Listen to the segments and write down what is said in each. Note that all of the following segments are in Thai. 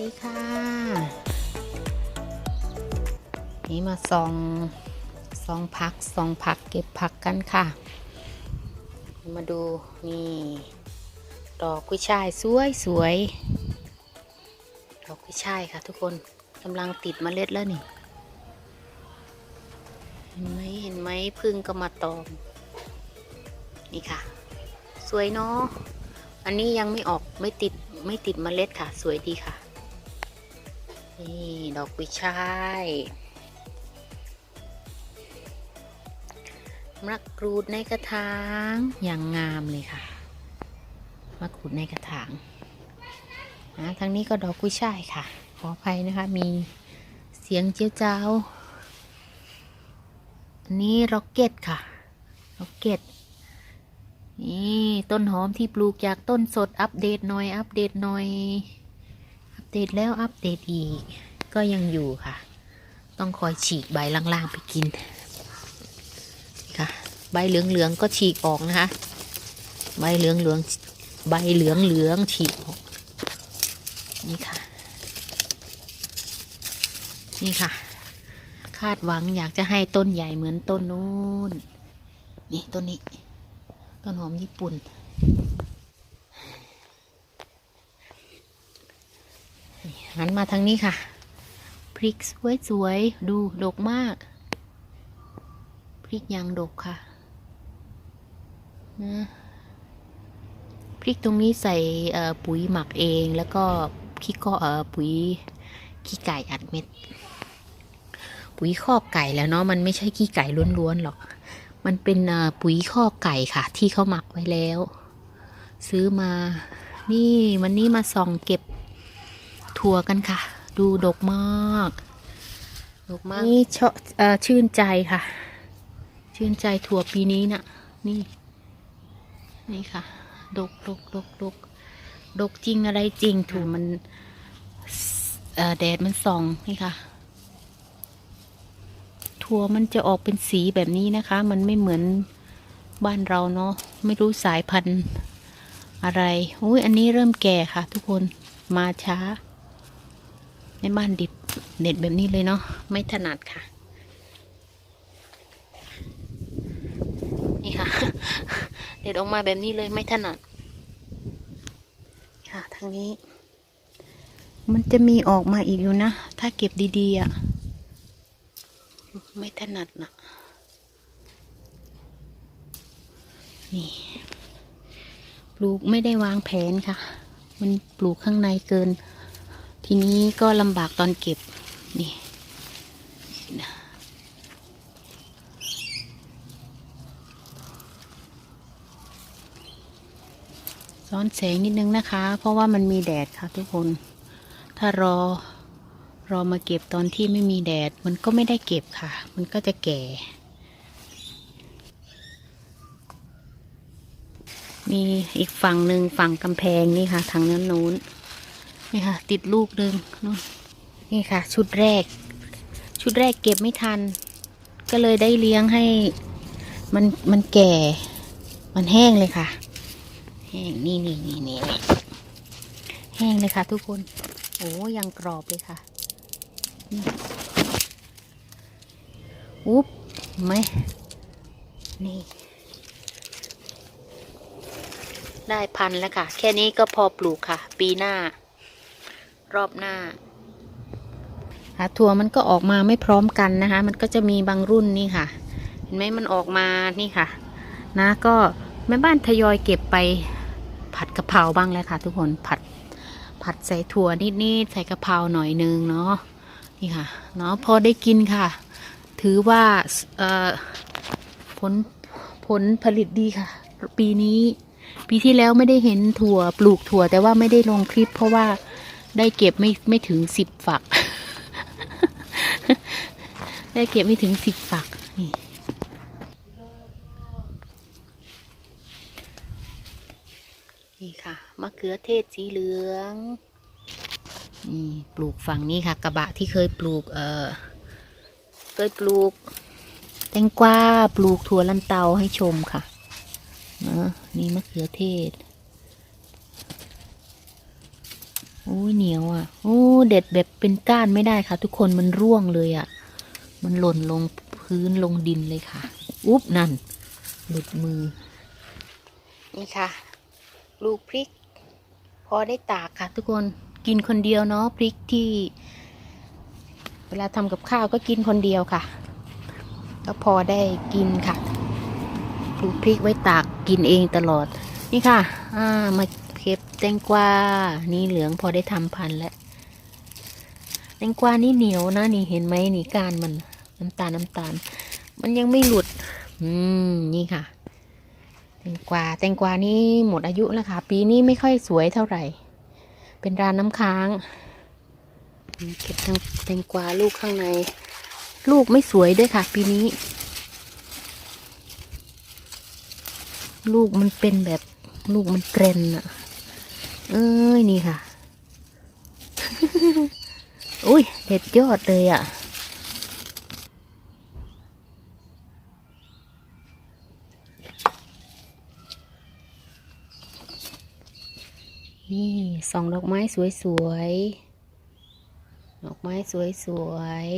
ดีค่ะ นี่มาซองซองพักซองผักเก็บผักกันค่ะ มาดูนี่ดอกกุ้ยช่ายสวยสวยดอกกุ้ยช่ายค่ะ ทุกคนกำลังติดเมล็ดแล้วนี่เห็นไหมเห็นไหมพึ่งก็มาตอมนี่ค่ะ สวยเนาะอันนี้ยังไม่ออกไม่ติดไม่ติดเมล็ดค่ะ สวยดีค่ะ นี่ดอกกุยช่ายมะกรูดในกระถางอย่างงามเลยค่ะมะกรูดในกระถางนะทางนี้ก็ดอกกุยช่ายค่ะ ขออภัยนะคะ มีเสียงเจียวเจ้าวอันนี้ร็อกเก็ตค่ะร็อกเก็ตนี่ต้นหอมที่ปลูกจากต้นสดอัปเดตหน่อย อัปเดตหน่อย เดตแล้วอัปเดตอีก ก็ยังอยู่ค่ะ ต้องคอยฉีกใบล่างๆไปกินค่ะ ใบเหลืองๆก็ฉีกออกนะคะ ใบเหลืองๆใบเหลืองๆฉีกออกนี่ค่ะ นี่ค่ะ คาดหวังอยากจะให้ต้นใหญ่เหมือนต้นนู้น นี่ต้นนี้ ต้นหอมญี่ปุ่น หันมาทางนี้ค่ะ พริกสวยสวยๆดูดกมาก พริกยางดกค่ะนะพริกตรงนี้ใส่ปุ๋ยหมักเองแล้วก็ขี้ก็เอ่อปุ๋ยขี้ไก่อัดเม็ด ปุ๋ยคอกไก่แล้วเนาะมันไม่ใช่ขี้ไก่ล้วนๆหรอก มันเป็นเอ่อปุ๋ยคอกไก่ค่ะ ที่เขาหมักไว้แล้ว ซื้อมา นี่วันนี้มาส่องเก็บ ถั่วกันค่ะ ดูดกมากดกมากนี่ชอเอ่อชื่นใจค่ะ ชื่นใจถั่วปีนี้น่ะ นี่ นี่ค่ะ ดกดกดกดกดกจริงอะไรจริงถั่วมันเอ่อแดดมันส่องนี่ค่ะถั่วมันจะออกเป็นสีแบบนี้นะคะ มันไม่เหมือนบ้านเราเนาะไม่รู้สายพันธุ์อะไรอุ้ยอันนี้เริ่มแก่ค่ะทุกคนมาช้า ในบ้านดิบเด็ดแบบนี้เลยเนาะไม่ถนัดค่ะ นี่ค่ะ เด็ดออกมาแบบนี้เลยไม่ถนัดค่ะทางนี้ มันจะมีออกมาอีกอยู่นะ ถ้าเก็บดีๆอะ ไม่ถนัดนะนี่ปลูกไม่ได้วางแผนค่ะ มันปลูกข้างในเกิน ทีนี้ก็ลำบากตอนเก็บ นี่ซ้อนแสงนิดนึงนะคะ เพราะว่ามันมีแดดค่ะทุกคน ถ้ารอ รอมาเก็บตอนที่ไม่มีแดด มันก็ไม่ได้เก็บค่ะ มันก็จะแก่ มีอีกฝั่งหนึ่งฝั่งกำแพงนี่ค่ะทางนั้นนู้นนี่ค่ะ ติดลูกหนึ่งนู่นนี่ค่ะ ชุดแรก ชุดแรกเก็บไม่ทัน ก็เลยได้เลี้ยงให้ มันมันแก่ มันแห้งเลยค่ะแห้งนี่นี่นี่นี่แห้งเลยค่ะ ทุกคน โอ้ยังกรอบเลยค่ะอุ๊บไหมนี่ ได้พันแล้วค่ะ แค่นี้ก็พอปลูกค่ะ ปีหน้า รอบหน้าหาถั่วมันก็ออกมาไม่พร้อมกันนะคะ มันก็จะมีบางรุ่นนี่ค่ะ เห็นไหมมันออกมานี่ค่ะ นะก็แม่บ้านทยอยเก็บไปผัดกะเพราบ้างแล้วค่ะ ทุกคนผัดผัดใส่ถั่วนิดๆใส่กะเพราหน่อยนึงเนาะนี่ค่ะเนาะพอได้กินค่ะ ถือว่าผลผลผลิตดีค่ะ ปีนี้ ปีที่แล้วไม่ได้เห็นถั่วปลูกถั่วแต่ว่าไม่ได้ลงคลิปเพราะว่า ได้เก็บไม่ไม่ถึงสิบฝัก ได้เก็บไม่ถึงสิบฝักนี่นี่ค่ะมะเขือเทศสีเหลืองนี่ปลูกฝั่งนี้ค่ะ กระบะที่เคยปลูกเอ่อเคยปลูก แตงกวาปลูกถั่วลันเตาให้ชมค่ะเนอะนี่มะเขือเทศ โอ้อ้ยเหนียวอะ โอ้ เด็ดแบบเป็นก้านไม่ได้ค่ะ ทุกคนมันร่วงเลยอะ มันหล่นลงพื้นลงดินเลยค่ะ อุ๊บนั่น หลุดมือ นี่ค่ะ ลูกพริก พอได้ตากค่ะ ทุกคนกินคนเดียวเนาะพริกที่ เวลาทำกับข้าวก็กินคนเดียวค่ะ ก็พอได้กินค่ะ ปลูกพริกไว้ตากกินเองตลอด นี่ค่ะ อ่า มาเก็บแตงกวา นี่เหลืองพอได้ทำพันธุ์แล้ว แตงกวานี่เหนียวนะนี่เห็นไหมนี่กานมันน้ำตาลน้ำตาล มันยังไม่หลุด อืม นี่ค่ะ แตงกวา แตงกวานี่หมดอายุแล้วค่ะ ปีนี้ไม่ค่อยสวยเท่าไหร่ เป็นรานน้ำค้าง เก็บแตงกวาลูกข้างใน ลูกไม่สวยด้วยค่ะ ปีนี้ ลูกมันเป็นแบบลูกมันเกรนอะ เอ้ยนี่ค่ะ อุ้ยเด็ดยอดเลยอะ นี่ส่องดอกไม้สวยๆ ดอกไม้สวย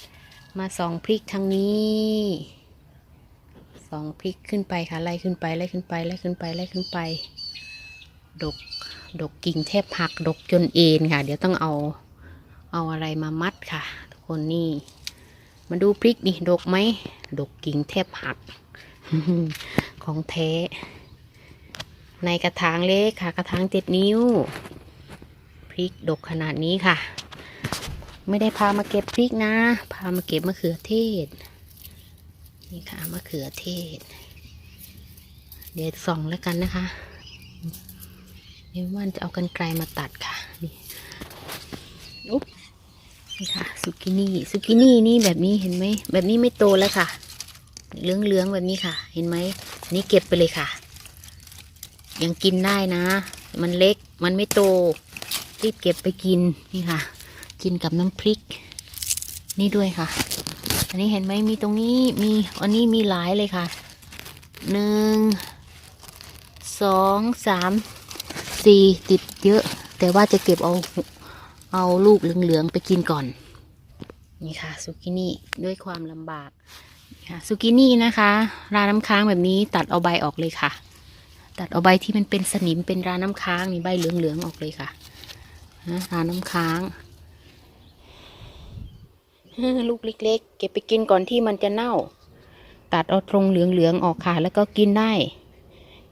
ๆ มาส่องพริกทางนี้ส่องพริกขึ้นไปค่ะ ไล่ขึ้นไป ไล่ขึ้นไป ไล่ขึ้นไป ไล่ขึ้นไป ดก ดกกิ่งแทบหักดกจนเอ็นค่ะ เดี๋ยวต้องเอาเอาอะไรมามัดค่ะ ทุกคนนี่ มาดูพริกนี่ดกไหมดกกิ่งแทบหัก ของแท้ ในกระถางเล็กค่ะ กระถางเจ็ดนิ้ว พริกดกขนาดนี้ค่ะ ไม่ได้พามาเก็บพริกนะ พามาเก็บมะเขือเทศ นี่ค่ะมะเขือเทศ เดี๋ยวส่องแล้วกันนะคะ เดี๋ยวว่านจะเอากันไกลมาตัดค่ะนี่อุ๊บนี่ค่ะซุกินี่ซุกินี่นี่แบบนี้เห็นไหมแบบนี้ไม่โตแล้วค่ะเหลืองๆแบบนี้ค่ะ เห็นไหมนี่เก็บไปเลยค่ะ ยังกินได้นะ มันเล็กมันไม่โตรีบเก็บไปกินนี่ค่ะ กินกับน้ำพริก นี่ด้วยค่ะ อันนี้เห็นไหมมีตรงนี้มีอันนี้มีหลายเลยค่ะหนึ่งสองสาม สี่ติดเยอะ แต่ว่าจะเก็บเอาเอาลูกเหลืองๆไปกินก่อน นี่ค่ะซุกินี่ด้วยความลำบากค่ะซุกินี่นะคะราน้ำค้างแบบนี้ตัดเอาใบออกเลยค่ะ ตัดเอาใบที่มันเป็นสนิมเป็นราน้ำค้างนี่ใบเหลืองๆออกเลยค่ะนะราน้ำค้างลูกเล็กๆเก็บไปกินก่อนที่มันจะเน่า ตัดเอาตรงเหลืองๆออกค่ะ แล้วก็กินได้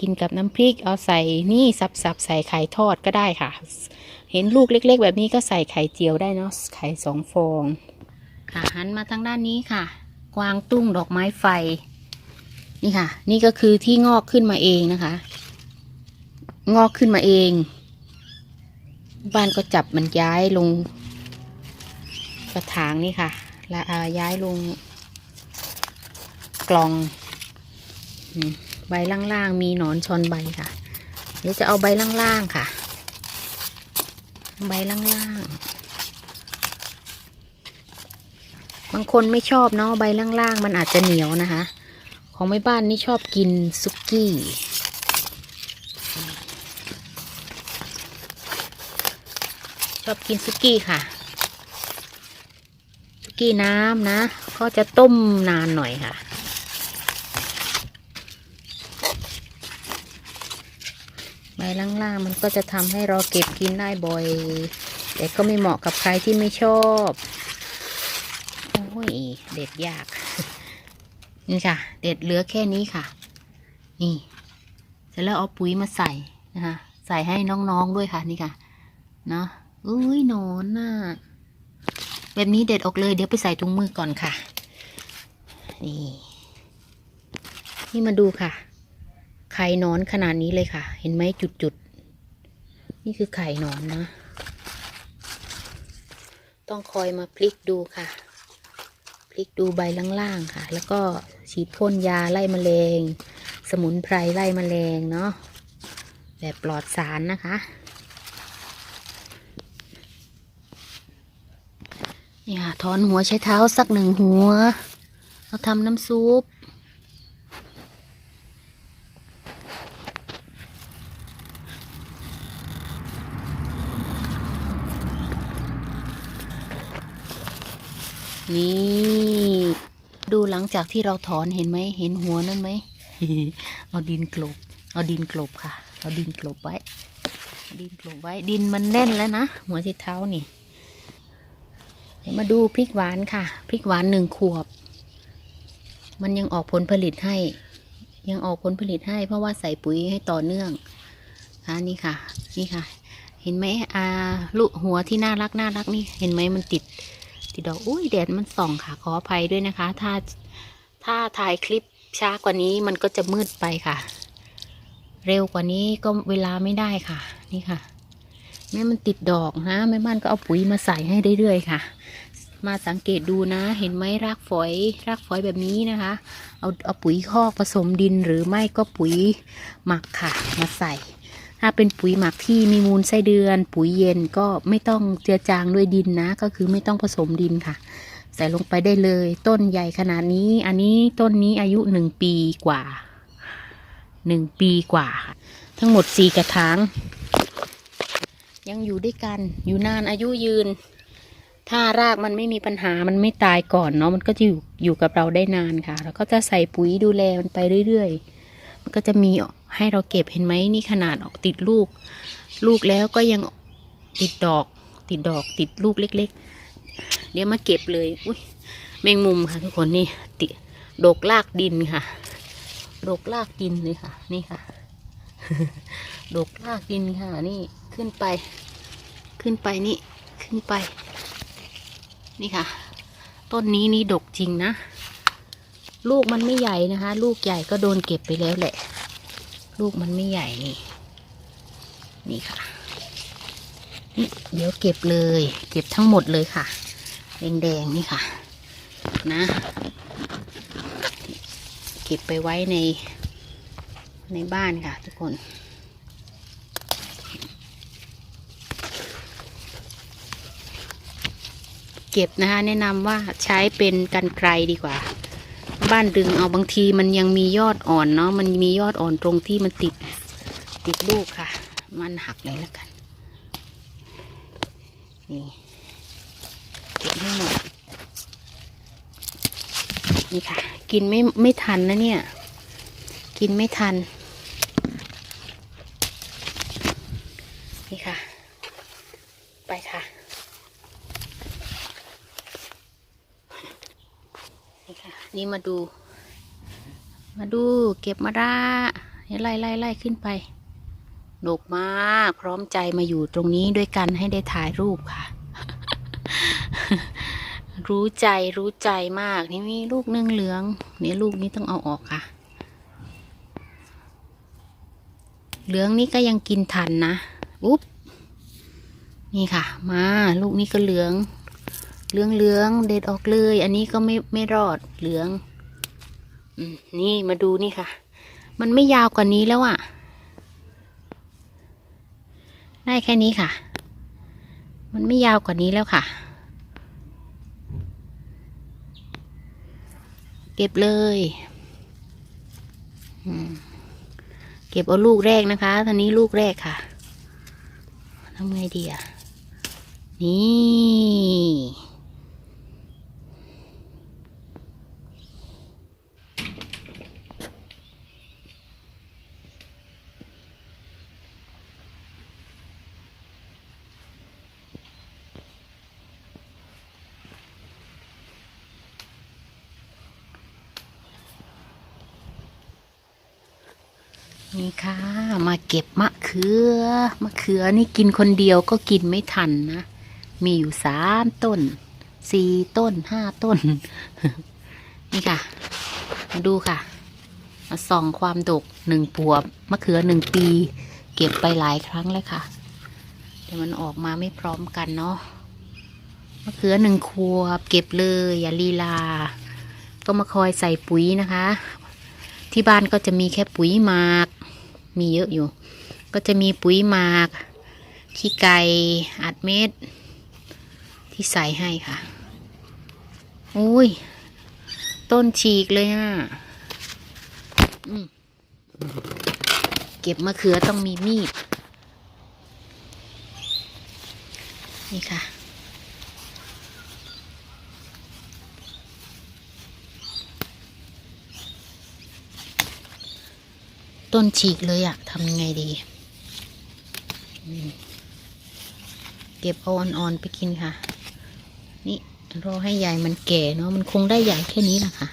กินกับน้ำพริกเอาใส่นี่สับๆใส่ไข่ทอดก็ได้ค่ะ เห็นลูกเล็ก ๆ แบบนี้ก็ใส่ไข่เจียวได้เนาะไข่สองฟอง ค่ะหันมาทางด้านนี้ค่ะ กวางตุ้งดอกไม้ไฟ นี่ค่ะ นี่ก็คือที่งอกขึ้นมาเองนะคะ งอกขึ้นมาเอง บ้านก็จับมันย้ายลง กระถางนี่ค่ะแล้วอ่าย้ายลงกล่องอืม ใบล่างๆมีหนอนชอนใบค่ะ เดี๋ยวจะเอาใบล่างๆค่ะ ใบล่างๆ บางคนไม่ชอบเนาะใบล่างๆ มันอาจจะเหนียวนะคะ ของแม่บ้านนี่ชอบกินซุกี้ชอบกินซุกี้ค่ะซุกี้น้ำนะ ก็จะต้มนานหน่อยค่ะ ใบ ล่างๆ มันก็จะทำให้เราเก็บกินได้บ่อย แต่ก็ไม่เหมาะกับใครที่ไม่ชอบ โอ้ย เด็ดยาก นี่ค่ะ เด็ดเหลือแค่นี้ค่ะ นี่ เสร็จแล้วเอาปุ๋ยมาใส่นะคะ ใส่ให้น้องๆด้วยค่ะ นี่ค่ะ เนาะอุ้ยนอนน่ะแบบนี้เด็ดออกเลย เดี๋ยวไปใส่ถุงมือก่อนค่ะ นี่ นี่มาดูค่ะ ไข่นอนขนาดนี้เลยค่ะ เห็นไหมจุดๆ นี่คือไข่นอนนะ ต้องคอยมาพลิกดูค่ะ พลิกดูใบล่างๆค่ะ แล้วก็ฉีดพ่นยาไล่แมลง สมุนไพรไล่แมลงเนาะ แบบปลอดสารนะคะ นี่ค่ะถอนหัวใช้เท้าสักหนึ่งหัวเอาทำน้ำซุป นี่ ดูหลังจากที่เราถอนเห็นไหมเห็นหัวนั่นไหมเอาดินกลบ เอาดินกลบค่ะ เอาดินกลบไว้ ดินกลบไว้ ดินมันแน่นแล้วนะหัวที่เท้านี่มาดูพริกหวานค่ะ พริกหวานหนึ่งขวบ มันยังออกผลผลิตให้ ยังออกผลผลิตให้ เพราะว่าใส่ปุ๋ยให้ต่อเนื่องอ่านี่ค่ะ นี่ค่ะ เห็นไหมอาลูกหัวที่น่ารักน่ารักนี่ เห็นไหมมันติด ติดดอกอุ้ยแดดมันส่องค่ะขออภัยด้วยนะคะ ถ้าถ้าถ่ายคลิปช้ากว่านี้มันก็จะมืดไปค่ะ เร็วกว่านี้ก็เวลาไม่ได้ค่ะ นี่ค่ะ แม่มันติดดอกนะแม่บ้านก็เอาปุ๋ยมาใส่ให้เรื่อยๆค่ะ มาสังเกตดูนะ เห็นไหมรากฝอย รากฝอยแบบนี้นะคะ เอาเอาปุ๋ยคอกผสมดินหรือไม่ก็ปุ๋ยหมักค่ะ มาใส่ ถ้าเป็นปุ๋ยหมักที่มีมูลไส้เดือน ปุ๋ยเย็นก็ไม่ต้องเจือจางด้วยดินนะ ก็คือไม่ต้องผสมดินค่ะ ใส่ลงไปได้เลย ต้นใหญ่ขนาดนี้ อันนี้ต้นนี้อายุหนึ่งปีกว่าหนึ่งปีกว่าค่ะทั้งหมดสี่กระถางยังอยู่ด้วยกันอยู่นานอายุยืน ถ้ารากมันไม่มีปัญหามันไม่ตายก่อนเนาะมันก็จะอยู่อยู่กับเราได้นานค่ะ แล้วก็จะใส่ปุ๋ยดูแลมันไปเรื่อยๆ ก็จะมีให้เราเก็บเห็นไหมนี่ขนาดออกติดลูก ลูกแล้วก็ยังติดดอก ติดดอกติดลูกเล็ก ๆ เดี๋ยวมาเก็บเลยอุ้ยแมงมุมค่ะทุกคนนี่ติดกลากดินค่ะดกลากดินเลยค่ะ นี่ค่ะดกลากดินค่ะ นี่ขึ้นไป ขึ้นไปนี่ขึ้นไป นี่ค่ะ ต้นนี้นี่ดกจริงนะ ลูกมันไม่ใหญ่นะคะ ลูกใหญ่ก็โดนเก็บไปแล้วแหละ ลูกมันไม่ใหญ่นี่ นี่ค่ะนี่เดี๋ยวเก็บเลย เก็บทั้งหมดเลยค่ะแดงๆนี่ค่ะ นะ เก็บไปไว้ใน ในบ้านค่ะ ทุกคนเก็บนะคะแนะนำว่าใช้เป็นกันไกลดีกว่า บ้านดึงเอาบางทีมันยังมียอดอ่อนเนาะมันมียอดอ่อนตรงที่มันติดติดลูกค่ะ มันหักเลยแล้วกัน นี่เก็บให้หมดนี่ค่ะ กินไม่ไม่ทันนะเนี่ย กินไม่ทัน นี่ค่ะ ไปค่ะ นี่มาดู มาดูเก็บมาได้ไล่ไล่ไล่ขึ้นไปดกมากพร้อมใจมาอยู่ตรงนี้ด้วยกันให้ได้ถ่ายรูปค่ะ รู้ใจรู้ใจมาก นี่มีลูกนึ่งเหลืองนี่ลูกนี้ต้องเอาออกค่ะ เหลืองนี่ก็ยังกินทันนะอุ๊บนี่ค่ะ มา ลูกนี้ก็เหลือง เหลืองเหลืองเด็ดออกเลย อันนี้ก็ไม่ไม่รอดเหลืองอนี่มาดูนี่ค่ะ มันไม่ยาวกว่านี้แล้วอะ่ะ ได้แค่นี้ค่ะ มันไม่ยาวกว่านี้แล้วค่ะ เก็บเลยเก็บเอาลูกแรกนะคะท่านี้ลูกแรกค่ะทำไงดีอะ นี่ นี่ค่ะ มาเก็บมะเขือ มะเขือนี่กินคนเดียวก็กินไม่ทันนะ มีอยู่สามต้น สี่ต้น ห้าต้น นี่ค่ะมาดูค่ะ มาส่องความดกหนึ่งปวบ มะเขือหนึ่งปี เก็บไปหลายครั้งแล้วค่ะ แต่มันออกมาไม่พร้อมกันเนาะ มะเขือหนึ่งขวบ เก็บเลย อย่าลีลาก็มาคอยใส่ปุ๋ยนะคะที่บ้านก็จะมีแค่ปุ๋ยหมาก มีเยอะอยู่ ก็จะมีปุ๋ยหมากขี้ไก่อัดเม็ด ที่ใส่ให้ค่ะ อุ้ย ต้นฉีกเลยอะเก็บมะเขือต้องมีมีด นี่ค่ะ ต้นฉีกเลยอะทำยังไงดี เก็บเอาอ่อนๆไปกินค่ะ นี่รอให้ใหญ่มันแก่เนาะมันคงได้ใหญ่แค่นี้แหละค่ะ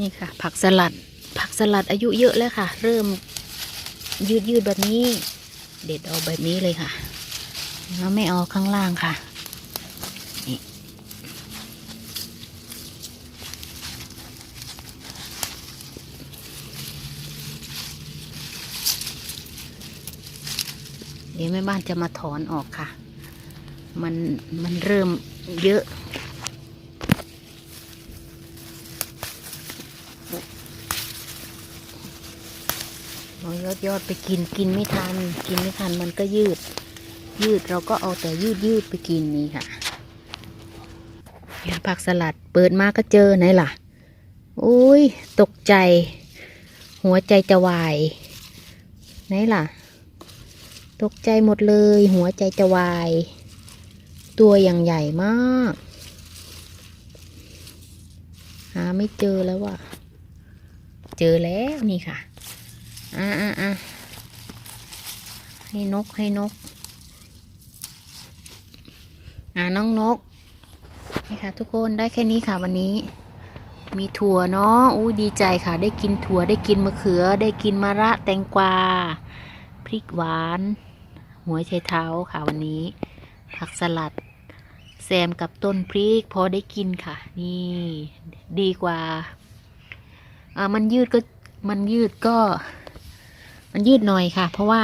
นี่ค่ะ ผักสลัด ผักสลัดอายุเยอะแล้วค่ะ เริ่มยืดยืดแบบนี้ เด็ดเอาแบบนี้เลยค่ะแล้วไม่เอาข้างล่างค่ะนี่เดี๋ยวแม่บ้านจะมาถอนออกค่ะ มันมันเริ่มเยอะ เอายอดยอดๆไปกินกินไม่ทัน กินไม่ทันมันก็ยืด ยืดเราก็เอาแต่ยืดยืดไปกินนี่ค่ะเนี่ยผักสลัดเปิดมาก็เจอไหนล่ะอุ้ยตกใจ หัวใจจะวาย ไหนล่ะ ตกใจหมดเลย หัวใจจะวาย ตัวอย่างใหญ่มาก หาไม่เจอแล้วว่ะ เจอแล้วนี่ค่ะ อ่าอ่าอ่าให้นกให้นก อ่าน้องนก นี่ค่ะ ทุกคนได้แค่นี้ค่ะวันนี้ มีถั่วเนาะอู้ดีใจค่ะ ได้กินถั่วได้กินมะเขือ ได้กินมะระแตงกวา พริกหวาน หัวไชเท้าค่ะวันนี้ ผักสลัดแซมกับต้นพริกพอได้กินค่ะ นี่ดีกว่าอ่ามันยืดก็มันยืดก็ มันยืดหน่อยค่ะ เพราะว่า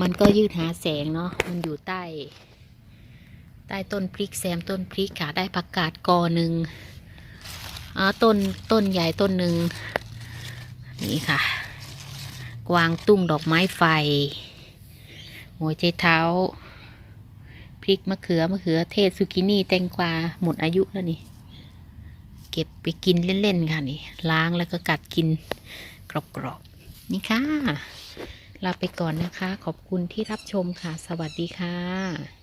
มันก็ยืดหาแสงเนาะมันอยู่ใต้ ใต้ต้นพริกแซมต้นพริกค่ะได้ผักกาดกอหนึ่งอ่าต้นต้นใหญ่ต้นหนึ่งนี่ค่ะ กวางตุ้งดอกไม้ไฟ หัวใจเท้า พริกมะเขือมะเขือเทศซุกินี่แตงกวาหมดอายุแล้วนี่ เก็บไปกินเล่นๆค่ะนี่ ล้างแล้วก็กัดกินกรอบๆ นี่ค่ะ ลาไปก่อนนะคะ ขอบคุณที่รับชมค่ะ สวัสดีค่ะ